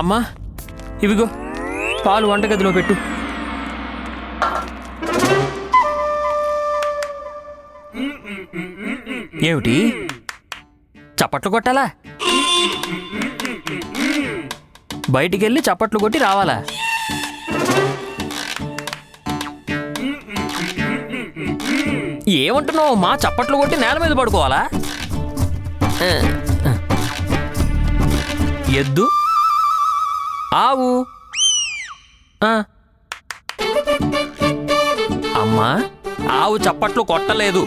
అమ్మా ఇవిగో పాలు వంటగదిలో పెట్టు. ఏమిటి? చప్పట్లు కొట్టాలా? బయటికి వెళ్ళి చప్పట్లు కొట్టి రావాలా? ఏమంటున్నావు మా చప్పట్లు కొట్టి నేల మీద పడుకోవాలా? ఎద్దు? ఆవు. అమ్మా ఆవు చప్పట్లు కొట్టలేదు.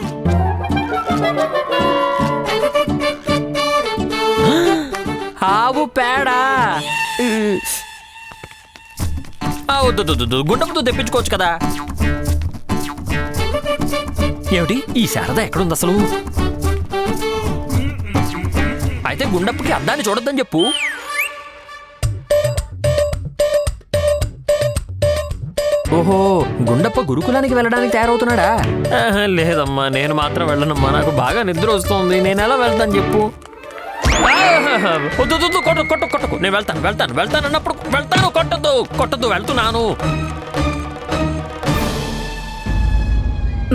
ఆవు పేడ? ఆ, గుండపుతో తెప్పించుకోవచ్చు కదా. ఏమిటి? ఈ శారద ఎక్కడుంది అసలు? అయితే గుండప్పకి అద్దాన్ని చూడొద్దని చెప్పు. ఓహో గుండప్ప గురుకులానికి వెళ్ళడానికి తయారవుతున్నాడా? లేదమ్మా నేను మాత్రం వెళ్ళనమ్మా నాకు బాగా నిద్ర వస్తుంది నేను ఎలా వెళ్తాను చెప్పు? వద్దు, కొట్టు కొట్టు కొట్టకు నేను వెళ్తాను వెళ్తాను వెళ్తాను అన్నప్పుడు వెళ్తాను కొట్టద్దు కొట్టద్దు వెళ్తున్నాను.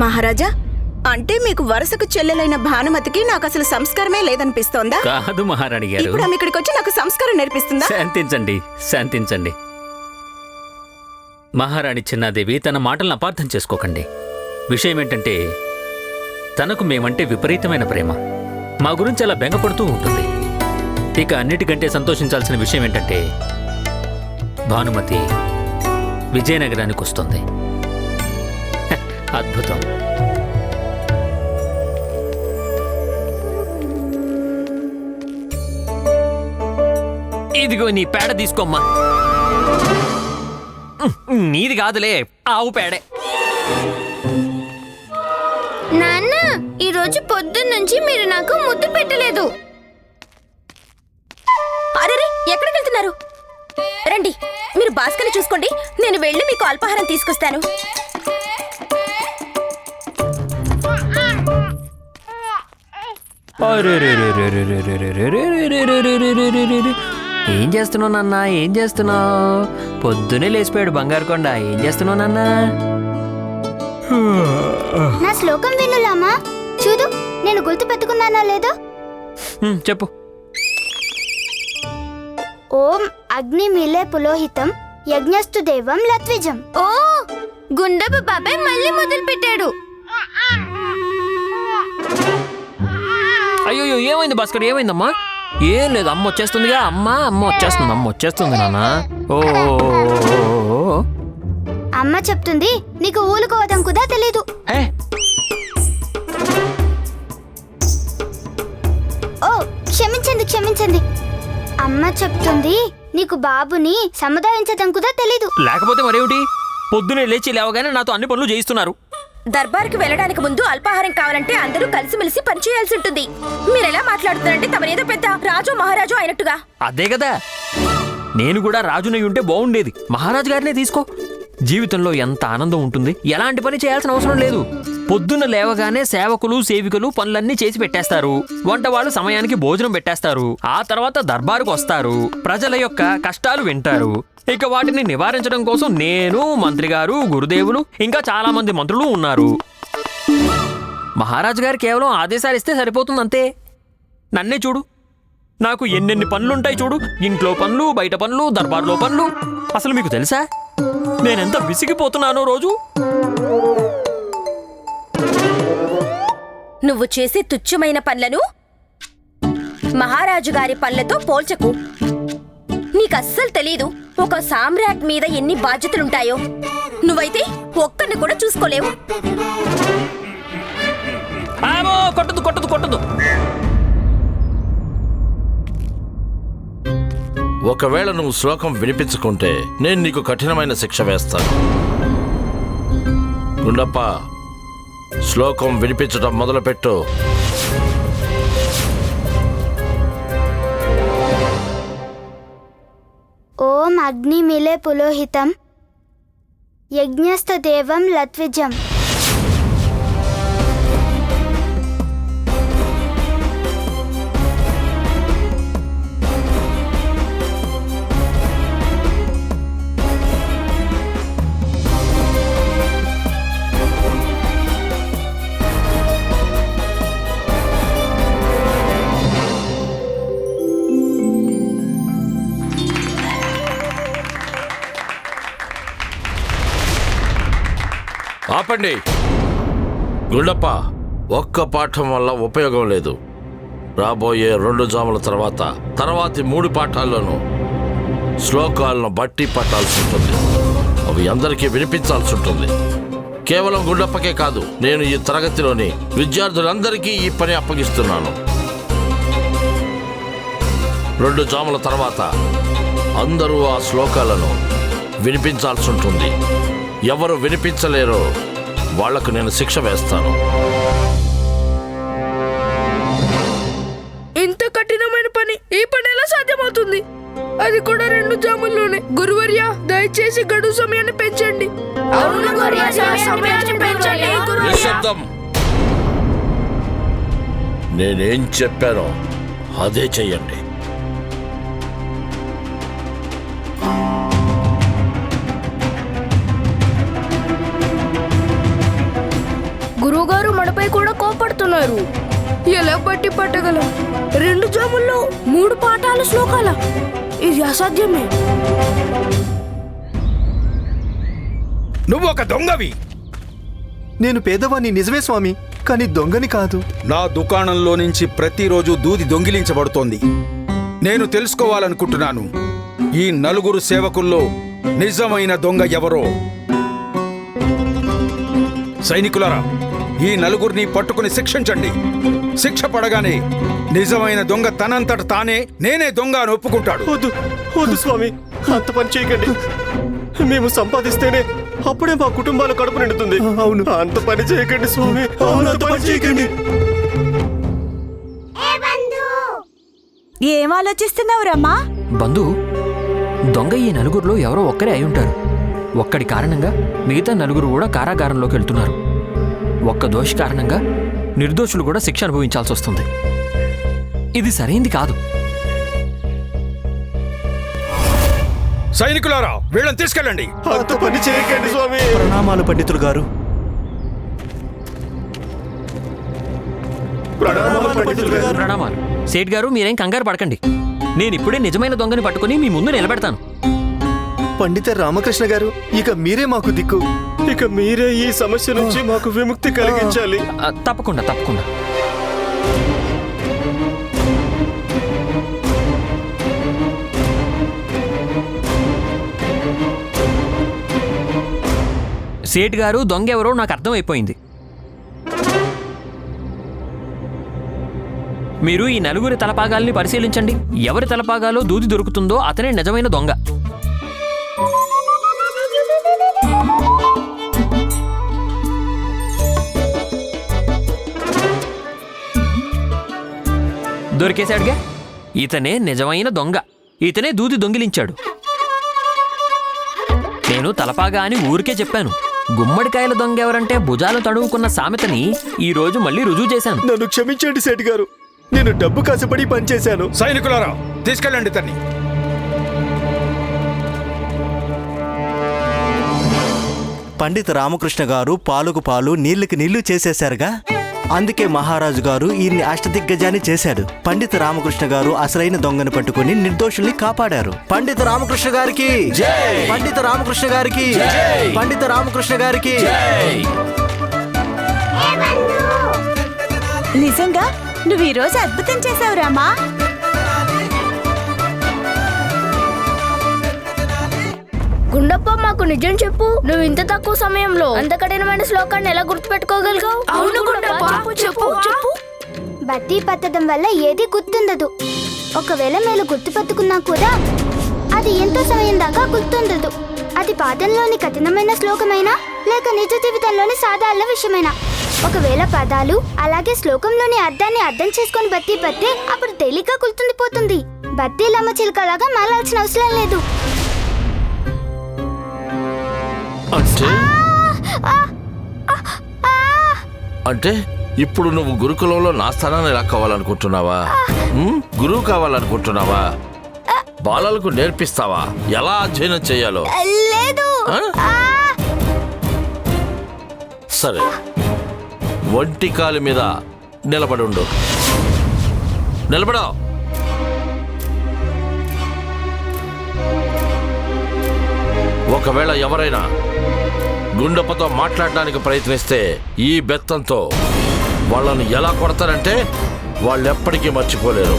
మహారాజా అంటే మీకు వరుసకు చెల్లెలైన భానుమతికి నాకు అసలు సంస్కారమే లేదనిపిస్తోందా? కాదు మహారాణి గారు. ఇప్పుడు ఆమె ఇక్కడికి వచ్చి నాకు సంస్కారం నేర్పిస్తుందా? శాంతించండి శాంతించండి. మహారాణి చిన్నాదేవి తన మాటలను అపార్థం చేసుకోకండి. విషయం ఏంటంటే తనకు మేమంటే విపరీతమైన ప్రేమ. మా గురించి అలా బెంగపడుతూ ఉంటుంది. ఇక అన్నిటికంటే సంతోషించాల్సిన విషయం ఏంటంటే భానుమతి విజయనగరానికి వస్తుంది. అద్భుతం. ఇదిగో నీ పేడ తీసుకోమ్మా. నీది కాదులే ఆవు పేడే. నాన్న ఈ రోజు పొద్దున్నుంచి మీరు నాకు ముద్దు పెట్టలేదు. అరే ఎక్కడికి వెళ్తున్నారు? రండి మీరు భాస్కర్ని చూసుకోండి నేను వెళ్ళి మీకు అల్పాహారం తీసుకొస్తాను. ఏం చేస్తున్నావు నాన్న? ఏం చేస్తున్నావు? పొద్దునే లేచిపోయాడు బంగారు కొండ. ఏం చేస్తున్నావు నాన్న? నా శ్లోకం వినులామా? చూడు నేను గుర్తు పెట్టుకున్నానా లేదో? చెప్పు. ఓం అగ్ని మిలే పులోహితం యజ్ఞస్తు దేవం లత్విజం ఓ గుండపు బాబాయ్ మళ్ళీ మొదలు పెట్టాడు అయ్యో ఏమైంది భాస్కర్? ఏమైందమ్మా? ఏం లేదు అమ్మ వచ్చేస్తుందిగా. అమ్మ అమ్మ వచ్చేస్తుంది అమ్మ వచ్చేస్తుంది నాన్న. ఓ అమ్మ చెప్తుంది నీకు ఊలుకోవడం కూడా తెలీదు. ఓ క్షమించండి క్షమించండి. అమ్మ చెప్తుంది నీకు బాబుని సముదాయించడం కూడా తెలీదు. లేకపోతే మరేమిటి? పొద్దునే లేచి లేవగానే నాతో అన్ని పనులు చేయిస్తున్నారు. దర్బార్కి వెళ్ళడానికి ముందు అల్పాహారం కావాలంటే అందరూ కలిసిమెలిసి పనిచేయాల్సి ఉంటుంది. మీరెలా మాట్లాడుతున్నారంటే తమరేదో పెద్ద రాజు మహారాజు అయినట్టుగా. అదే కదా. నేను కూడా రాజునై ఉంటే బాగుండేది మహారాజు గారినే తీసుకో. జీవితంలో ఎంత ఆనందం ఉంటుంది? ఎలాంటి పని చేయాల్సిన అవసరం లేదు. పొద్దున్న లేవగానే సేవకులు సేవికలు పనులన్నీ చేసి పెట్టేస్తారు. వంట వాళ్ళు సమయానికి భోజనం పెట్టేస్తారు. ఆ తర్వాత దర్బారుకు వస్తారు. ప్రజల యొక్క కష్టాలు వింటారు. ఇక వాటిని నివారించడం కోసం నేను మంత్రి గారు గురుదేవులు ఇంకా చాలా మంది మంత్రులు ఉన్నారు. మహారాజు గారు కేవలం ఆదేశాలు ఇస్తే సరిపోతుంది అంతే నన్నే చూడు. నాకు ఎన్నెన్ని పనులుంటాయి చూడు. ఇంట్లో పనులు బయట పనులు దర్బార్లో పనులు. అసలు మీకు తెలుసా? నేనెంత విసిగిపోతున్నానో రోజు? నువ్వు చేసే తుచ్చమైన పనులను మహారాజు గారి పనులతో పోల్చకు. నీకస్సలు తెలీదు ఒక సామ్రాట్ మీద ఎన్ని బాధ్యతలుంటాయో. నువ్వైతే ఒక్కడిని కూడా చూసుకోలేవు. కొట్టదు కొట్టదు కొట్టదు. ఒకవేళ నువ్వు శ్లోకం వినిపించుకుంటే నేను నీకు కఠినమైన శిక్ష వేస్తాను. గుండప్ప శ్లోకం వినిపించడం మొదలుపెట్టు. ఓం అగ్నిమిలే పులోహితం యజ్ఞస్థ దేవం లత్విజం చెప్పండి గుండప్ప ఒక్క పాఠం వల్ల ఉపయోగం లేదు. రాబోయే రెండు జాముల తర్వాత తర్వాతి మూడు పాఠాల్లోనూ శ్లోకాలను బట్టి పట్టాల్సి ఉంటుంది. అవి అందరికీ వినిపించాల్సి ఉంటుంది. కేవలం గుండప్పకే కాదు నేను ఈ తరగతిలోని విద్యార్థులందరికీ ఈ పని అప్పగిస్తున్నాను. రెండు జాముల తర్వాత అందరూ ఆ శ్లోకాలను వినిపించాల్సి ఉంటుంది. ఎవరు వినిపించలేరో వాళ్ళకు నేను శిక్ష వేస్తాను. ఇంత కఠినమైన పని ఈ పని ఎలా సాధ్యమవుతుంది? అది కూడా రెండు జాముల్లోనే. గురువర్య దయచేసి గడువు సమయాన్ని పెంచండి. నిశ్శబ్దం నేనేం చెప్పానో అదే చెయ్యండి మనపై కూడా కోపడుతున్నారు. ఎలా బట్టి పట్టగలం? రెండు జాముల్లో మూడు పాఠాలు శ్లోకాల. ఇది అసాధ్యమే. నువ్వు ఒక దొంగవి. నేను పేదవాణ్ణి నిజమే స్వామి కానీ దొంగని కాదు. నా దుకాణంలో నుంచి ప్రతిరోజు దూది దొంగిలించబడుతోంది. నేను తెలుసుకోవాలనుకుంటున్నాను. ఈ నలుగురు సేవకుల్లో నిజమైన దొంగ ఎవరో? సైనికులారా ఈ నలుగురిని పట్టుకుని శిక్షించండి. శిక్ష పడగానే నిజమైన దొంగ తనంతట తానే నేనే దొంగ అని ఒప్పుకుంటాడు. వద్దు వద్దు స్వామి అంత పని చేయకండి. మేము సంపాదిస్తేనే అప్పుడే మా కుటుంబాల కడుపు నిండుతుంది. అవును. అంత పని చేయకండి స్వామి అవును అంత పని చేయకండి. ఏం ఆలోచిస్తున్నావు రమ్మా? బంధు దొంగ ఈ నలుగురిలో ఎవరో ఒక్కరే అయి ఉంటారు. ఒక్కడి కారణంగా మిగతా నలుగురు కూడా కారాగారంలోకి వెళ్తున్నారు. ఒక్క దోషి కారణంగా నిర్దోషులు కూడా శిక్ష అనుభవించాల్సి వస్తుంది. ఇది సరైంది కాదు. సైనికులారా వీళ్ళని తీసుకెళ్ళండి. అంత పని చేయకండి స్వామి. ప్రణామాలు పండితులు గారు. ప్రణామాలు పండితులు గారు. ప్రణామాలు. సేట్ గారు మీరేం కంగారు పడకండి. నేను ఇప్పుడే నిజమైన దొంగని పట్టుకుని మీ ముందు నిలబెడతాను. పండిత రామకృష్ణ గారు ఇక మీరే మాకు దిక్కు. ఇక మీరే ఈ సమస్య నుంచి మాకు విముక్తి కలిగించాలి. తప్పకుండా తప్పకుండా. సేట్ గారు దొంగ ఎవరో నాకు అర్థమైపోయింది. మీరు ఈ నలుగురి తలపాగాల్ని పరిశీలించండి. ఎవరి తలపాగాలో దూది దొరుకుతుందో అతనే నిజమైన దొంగ. దొరికేశాడుగా? ఇతనే నిజమైన దొంగ. ఇతనే దూది దొంగిలించాడు. నేను తలపాగా అని ఊరికే చెప్పాను. గుమ్మడికాయల దొంగ ఎవరంటే భుజాలు తడువుకున్న సామెతని ఈ రోజు మళ్ళీ రుజువు చేశాను. నన్ను క్షమించండి సేట్ గారు. నేను డబ్బు కసపడి పనిచేశాను. సైనికులారా తీసుకెళ్ళండి తన్ని పండిత రామకృష్ణ గారు పాలుకు పాలు నీళ్ళకు నీళ్ళు చేసేశారుగా? అందుకే మహారాజు గారు ఈయన్ని అష్టదిగ్గజాన్ని చేశాడు. పండిత రామకృష్ణ గారు అసలైన దొంగను పట్టుకుని నిర్దోషుల్ని కాపాడారు. పండిత రామకృష్ణ గారికి పండిత రామకృష్ణ గారికి పండిత రామకృష్ణ గారికి నిజంగా నువ్వు ఈ రోజు అద్భుతం చేసావు రామా? గుండప్ప మాకు నిజం చెప్పు. నువ్వు ఇంత తక్కువ సమయంలో అంత కఠినమైన శ్లోకాన్ని ఎలా గుర్తుపెట్టుకోగలిగావు? అవును గుండప్ప చెప్పు చెప్పు బత్తి పట్టడం వల్ల ఏది గుర్తుండదు. ఒకవేళ మీరు గుర్తుపట్టుకున్నా కూడా అది ఎంతో సమయం దాకా గుర్తుండదు. అది పాఠంలోని కఠినమైన శ్లోకమైనా లేక నిజ జీవితంలోని సాధారణ విషయమైనా. ఒకవేళ పదాలు అలాగే శ్లోకంలోని అర్థాన్ని అర్థం చేసుకొని బత్తి పడితే అప్పుడు తేలిగ్గా గుర్తుండిపోతుంది. బత్తి లమ్మ చిలుకలాగా మారాల్సిన అవసరం లేదు. అంటే? అంటే ఇప్పుడు నువ్వు గురుకులంలో నా స్థానాన్ని ఎలా కావాలనుకుంటున్నావా? గురువు కావాలనుకుంటున్నావా? బాలలకు నేర్పిస్తావా? ఎలా అధ్యయనం చేయాలో? లేదు? సరే. ఒంటి కాలు మీద నిలబడి ఉండు. నిలబడా ఒకవేళ ఎవరైనా గుండప్పతో మాట్లాడడానికి ప్రయత్నిస్తే ఈ బెత్తంతో వాళ్ళను ఎలా కొడతారంటే వాళ్ళు ఎప్పటికీ మర్చిపోలేరు.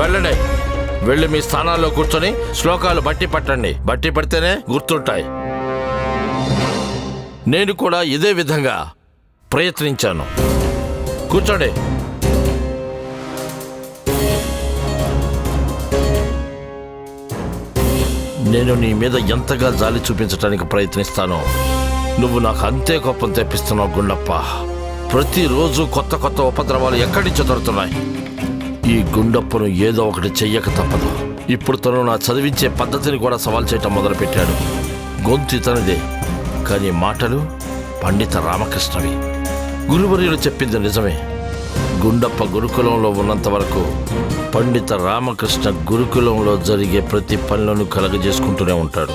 వెళ్ళండి. వెళ్ళి మీ స్థానాల్లో కూర్చొని శ్లోకాలు బట్టి పట్టండి. బట్టి పడితేనే గుర్తుంటాయి. నేను కూడా ఇదే విధంగా ప్రయత్నించాను. కూర్చోండి. నేను నీ మీద ఎంతగా జాలి చూపించడానికి ప్రయత్నిస్తానో నువ్వు నాకు అంతే కోపం తెప్పిస్తున్నావు గుండప్ప. ప్రతిరోజు కొత్త కొత్త ఉపద్రవాలు ఎక్కడి నుంచి దొరుకుతున్నాయి? ఈ గుండప్పను ఏదో ఒకటి చెయ్యక తప్పదు. ఇప్పుడు తను నా చదివించే పద్ధతిని కూడా సవాల్ చేయటం మొదలుపెట్టాడు. గొంతు ఇతనిదే కానీ మాటలు పండిత రామకృష్ణవి. గురువర్యులు చెప్పింది నిజమే. గుండప్ప గురుకులంలో ఉన్నంత వరకు పండిత రామకృష్ణ గురుకులంలో జరిగే ప్రతి పనులను కలగజేసుకుంటూనే ఉంటాడు.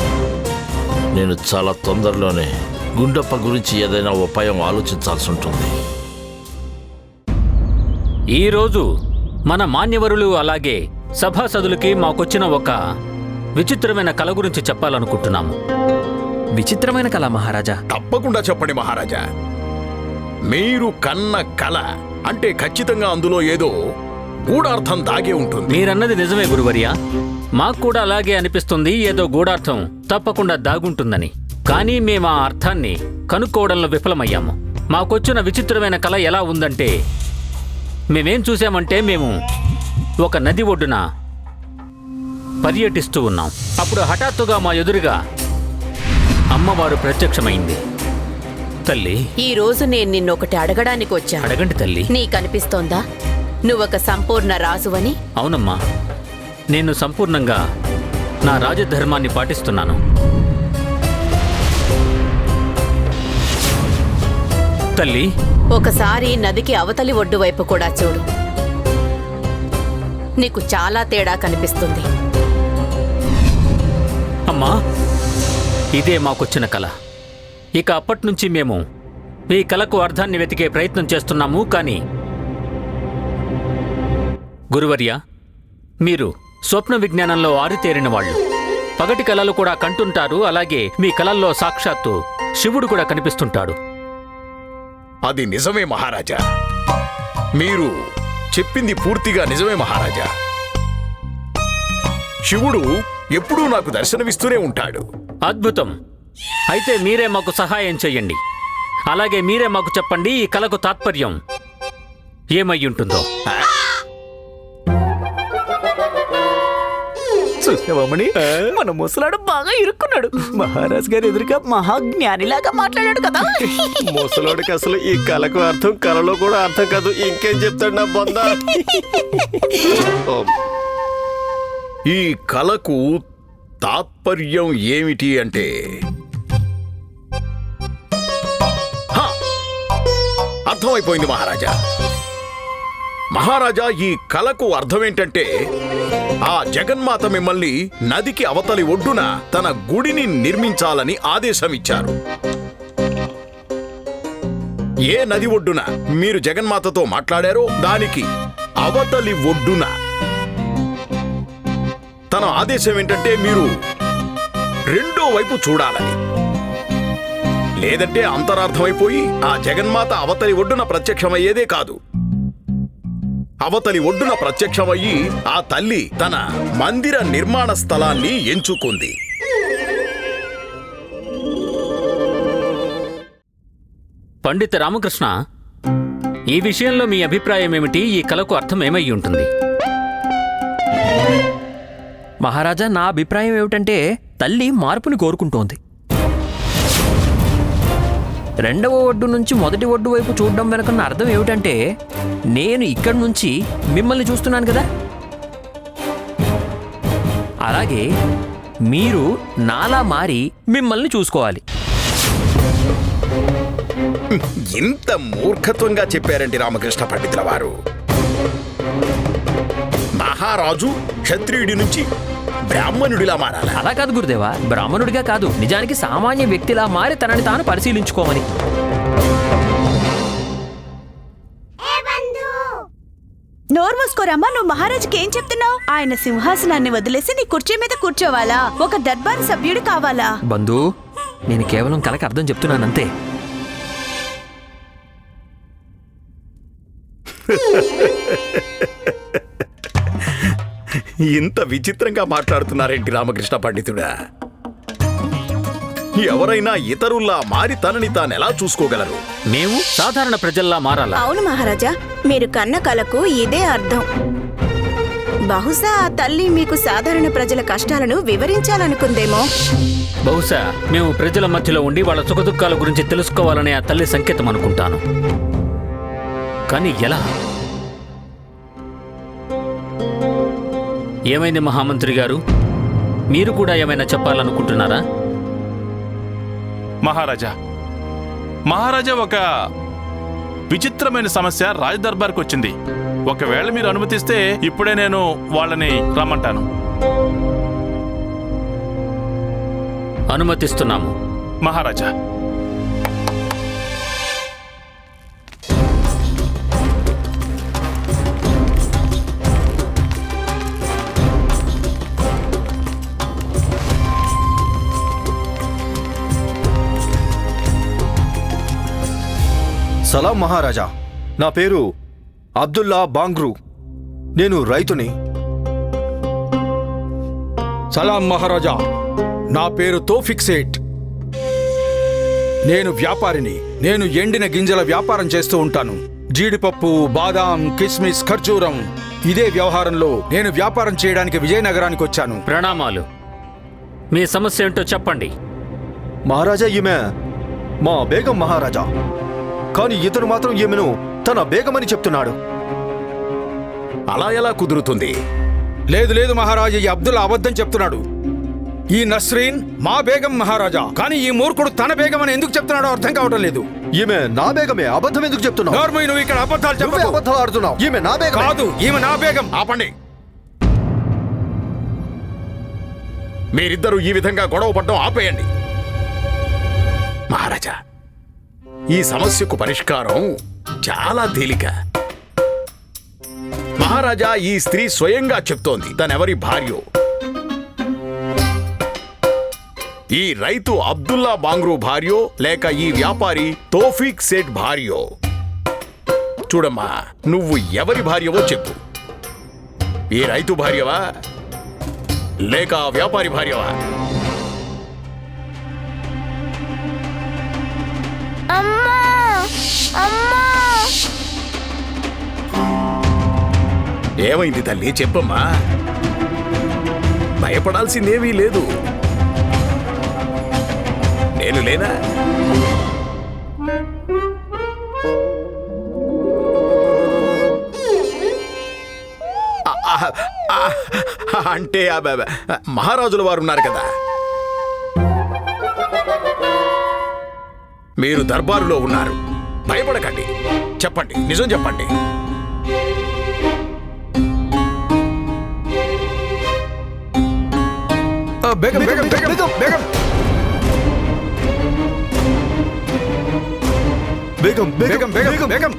నేను చాలా తొందరలోనే గుండప్ప గురించి ఏదైనా ఉపాయం ఆలోచించాల్సి ఉంటుంది. ఈరోజు మన మాన్యవరులు అలాగే సభాసదులకి మాకొచ్చిన ఒక విచిత్రమైన కళ గురించి చెప్పాలనుకుంటున్నాము. విచిత్రమైన కళ మహారాజా. తప్పకుండా చెప్పండి మహారాజా. మీరు కన్న కల అంటే ఖచ్చితంగా అందులో ఏదో గూఢార్థం దాగే ఉంటుంది. మీరన్నది నిజమే గురువర్య. మాకు కూడా అలాగే అనిపిస్తుంది ఏదో గూఢార్థం తప్పకుండా దాగుంటుందని. కానీ మేము ఆ అర్థాన్ని కనుక్కోవడంలో విఫలమయ్యాము. మాకొచ్చిన విచిత్రమైన కళ ఎలా ఉందంటే మేమేం చూసామంటే మేము ఒక నది ఒడ్డున పర్యటిస్తూ ఉన్నాం. అప్పుడు హఠాత్తుగా మా ఎదురుగా అమ్మవారు ప్రత్యక్షమైంది. తల్లి. ఈ రోజు నేను నిన్నొకటి అడగడానికి వచ్చాను. అడగండి తల్లి. నీకనిపిస్తోందా? నువ్వొక సంపూర్ణ రాజువని? అవునమ్మా. నేను సంపూర్ణంగా నా రాజధర్మాన్ని పాటిస్తున్నాను. తల్లి. ఒకసారి నదికి అవతలి ఒడ్డు వైపు కూడా చూడు. నీకు చాలా తేడా కనిపిస్తుంది. అమ్మా ఇదే మాకొచ్చిన కళ ఇక అప్పట్నుంచి మేము ఈ కళకు అర్థాన్ని వెతికే ప్రయత్నం చేస్తున్నాము కానీ గురువర్య మీరు స్వప్న విజ్ఞానంలో ఆరితేరిన వాళ్ళు. పగటి కళలు కూడా కంటుంటారు అలాగే మీ కళల్లో సాక్షాత్తు శివుడు కూడా కనిపిస్తుంటాడు. అది నిజమే మహారాజా. మీరు చెప్పింది పూర్తిగా నిజమే మహారాజా. శివుడు ఎప్పుడూ నాకు దర్శనమిస్తూనే ఉంటాడు. అద్భుతం. అయితే మీరే మాకు సహాయం చెయ్యండి. అలాగే మీరే మాకు చెప్పండి ఈ కళకు తాత్పర్యం ఏమై ఉంటుందో. చూసావమ్మని మన ముసలాడు బాగా ఇరుక్కున్నాడు. మహారాజ్ గారి ఎదురుగా మహాజ్ఞానిలాగా మాట్లాడాడు కదా. ముసలోడికి అసలు ఈ కళకు అర్థం కళలో కూడా అర్థం కాదు. ఇంకేం చెప్తాడు నా బొంద? ఈ కళకు తాత్పర్యం ఏమిటి అంటే అర్థమైపోయింది మహారాజా. మహారాజా ఈ కళకు అర్థమేంటంటే ఆ జగన్మాత మిమ్మల్ని నదికి అవతలి ఒడ్డున తన గుడిని నిర్మించాలని ఆదేశమిచ్చారు. ఏ నది ఒడ్డున మీరు జగన్మాతతో మాట్లాడారో దానికి అవతలి ఒడ్డున. తన ఆదేశం ఏంటంటే మీరు రెండో వైపు చూడాలని. లేదంటే అంతరార్థమైపోయి ఆ జగన్మాత అవతలి ఒడ్డున ప్రత్యక్షమయ్యేదే కాదు. అవతలి ఒడ్డున ప్రత్యక్షమయ్యి ఆ తల్లి తన మందిర నిర్మాణ స్థలాన్ని ఎంచుకుంది. పండిత రామకృష్ణ ఈ విషయంలో మీ అభిప్రాయం ఏమిటి? ఈ కళకు అర్థం ఏమై ఉంటుంది? మహారాజా నా అభిప్రాయం ఏమిటంటే తల్లి మార్పుని కోరుకుంటోంది. రెండవ ఒడ్డు నుంచి మొదటి ఒడ్డు వైపు చూడడం వెనుకన్న అర్థం ఏమిటంటే నేను ఇక్కడి నుంచి మిమ్మల్ని చూస్తున్నాను కదా. అలాగే మీరు నాలా మారి మిమ్మల్ని చూసుకోవాలి. ఇంత మూర్ఖత్వంగా చెప్పారండి రామకృష్ణ పండితుల వారు. మహారాజు క్షత్రియుడి నుంచి బ్రాహ్మణుడిలా మారాలా? అలా కాదు గురుదేవా బ్రాహ్మణుడిగా కాదు. నిజానికి సామాన్య వ్యక్తిలా మారి తనని తాను పరిశీలించుకోమని. నోరు మూసుకోరమ్మా నువ్వు మహారాజుకి ఏం చెప్తున్నావు? ఆయన సింహాసనాన్ని వదిలేసి నీ కుర్చీ మీద కూర్చోవాలా? ఒక దర్బార్ సభ్యుడు కావాలా? బంధు నేను కేవలం కలకి అర్థం చెప్తున్నానంతే. ఇంత విచిత్రంగా మాట్లాడుతున్నారేంటి రామకృష్ణ పండితుడా? ఎవరైనా ఇతరుల్లా మారి తనని తాను ఎలా చూసుకోగలరు? మేము సాధారణ ప్రజల్లా మారాలా? అవును మహారాజా మీరు కన్న కలకు ఇదే అర్థం. బహుశా ఆ తల్లి మీకు సాధారణ ప్రజల కష్టాలను వివరించాలనుకుందేమో. బహుశా మేము ప్రజల మధ్యలో ఉండి వాళ్ళ సుఖదుఖాల గురించి తెలుసుకోవాలనే ఆ తల్లి సంకేతం అనుకుంటాను. కానీ ఎలా? ఏమైంది మహామంత్రి గారు? మీరు కూడా ఏమైనా చెప్పాలనుకుంటున్నారా? మహారాజా మహారాజా ఒక విచిత్రమైన సమస్య రాజ్ దర్బార్కి వచ్చింది ఒకవేళ మీరు అనుమతిస్తే ఇప్పుడే నేను వాళ్ళని రమ్మంటాను. అనుమతిస్తున్నాము. మహారాజా సలాం మహారాజా. నా పేరు అబ్దుల్లా బాంగ్రూ. నేను రైతుని. సలాం మహారాజా నా పేరు తోఫిక్ సేట్. నేను వ్యాపారిని నేను ఎండిన గింజల వ్యాపారం చేస్తూ ఉంటాను. జీడిపప్పు బాదాం కిస్మిస్ ఖర్జూరం ఇదే వ్యవహారంలో నేను వ్యాపారం చేయడానికి విజయనగరానికి వచ్చాను. ప్రణామాలు. మీ సమస్య ఏంటో చెప్పండి. మహారాజా ఈమె మా బేగం మహారాజా. కానీ ఇతను మాత్రం ఈమెను తన బేగమని చెప్తున్నాడు. అలా ఎలా కుదురుతుంది? లేదు లేదు మహారాజా ఈ అబ్దుల్లా అబద్ధం చెప్తున్నాడు. ఈ నస్రీన్ మా బేగం మహారాజా కానీ ఈ మూర్ఖుడు తన బేగం అని ఎందుకు చెప్తున్నాడో అర్థం కావటం లేదు. ఈమె నా బేగమే అబద్ధం ఎందుకు చెప్తున్నావు? నోర్మయ్య, నువ్వు ఇక్కడ అబద్ధాలు చెప్పకు. అబద్ధాలు ఆడుతున్నావు. ఈమె నా బేగం కాదు ఈమె నా బేగం. ఆపండి. మీరిద్దరూ ఈ విధంగా గొడవ పడడం ఆపేయండి. మహారాజా ఈ సమస్యకు పరిష్కారం చాలా తేలిక. మహారాజా ఈ స్త్రీ స్వయంగా చెప్తోంది తనెవరి భార్యో? ఈ రైతు అబ్దుల్లా బాంగ్రూ భార్యో లేక ఈ వ్యాపారి తోఫీక్ సేట్ భార్యో? చూడమ్మా నువ్వు ఎవరి భార్యవో చెప్పు. ఈ రైతు భార్యవా? లేక ఆ వ్యాపారి భార్యవా? అమ్మా! అమ్మా! ఏమైంది తల్లి? చెప్పమ్మా. భయపడాల్సిందేమీ లేదు. నేను లేనా? అంటే ఆ, మహారాజుల వారు ఉన్నారు కదా. మీరు దర్బారులో ఉన్నారు. భయపడకండి. చెప్పండి. నిజం చెప్పండి. బేగం బేగం బేగం బేగం. బేగం బేగం బేగం బేగం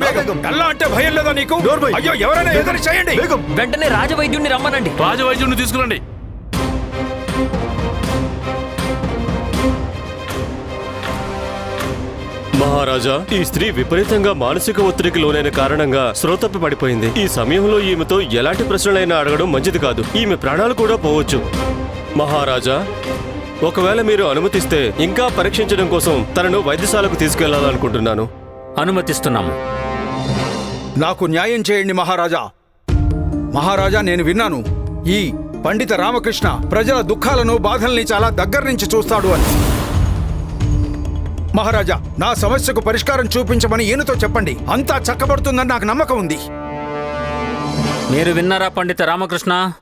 బేగం. కల్లా అంటే భయం లేదా నీకు? అయ్యో ఎవరైనా ఎదురు చేయండి. వెంటనే రాజవైద్యుణ్ణి రమ్మనండి. రాజవైద్యుడిని తీసుకురండి. మహారాజా ఈ స్త్రీ విపరీతంగా మానసిక ఒత్తిడికి లోనైన కారణంగా శ్రోతప్పి పడిపోయింది. ఈ సమయంలో ఈమెతో ఎలాంటి ప్రశ్నలైనా అడగడం మంచిది కాదు. ఈమె ప్రాణాలు కూడా పోవచ్చు. మహారాజా ఒకవేళ మీరు అనుమతిస్తే ఇంకా పరీక్షించడం కోసం తనను వైద్యశాలకు తీసుకెళ్ళాలనుకుంటున్నాను. అనుమతిస్తున్నాము. నాకు న్యాయం చేయండి మహారాజా. మహారాజా నేను విన్నాను. ఈ పండిత రామకృష్ణ ప్రజల దుఃఖాలను బాధల్ని చాలా దగ్గర నుంచి చూస్తాడు అని. మహారాజా నా సమస్యకు పరిష్కారం చూపించమని ఈయనతో చెప్పండి. అంతా చక్కబడుతుందని నాకు నమ్మకం ఉంది. మీరు విన్నారా పండిత రామకృష్ణ?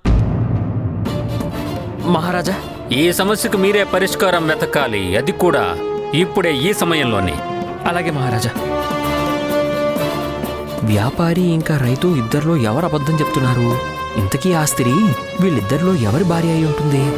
మహారాజా. ఈ సమస్యకు మీరే పరిష్కారం వెతకాలి. అది కూడా ఇప్పుడే ఈ సమయంలోనే. అలాగే మహారాజా. వ్యాపారి ఇంకా రైతు ఇద్దరిలో ఎవరు అబద్ధం చెప్తున్నారు? ఇంతకీ ఆ స్త్రీ వీళ్ళిద్దరిలో ఎవరి భార్య అయి ఉంటుంది?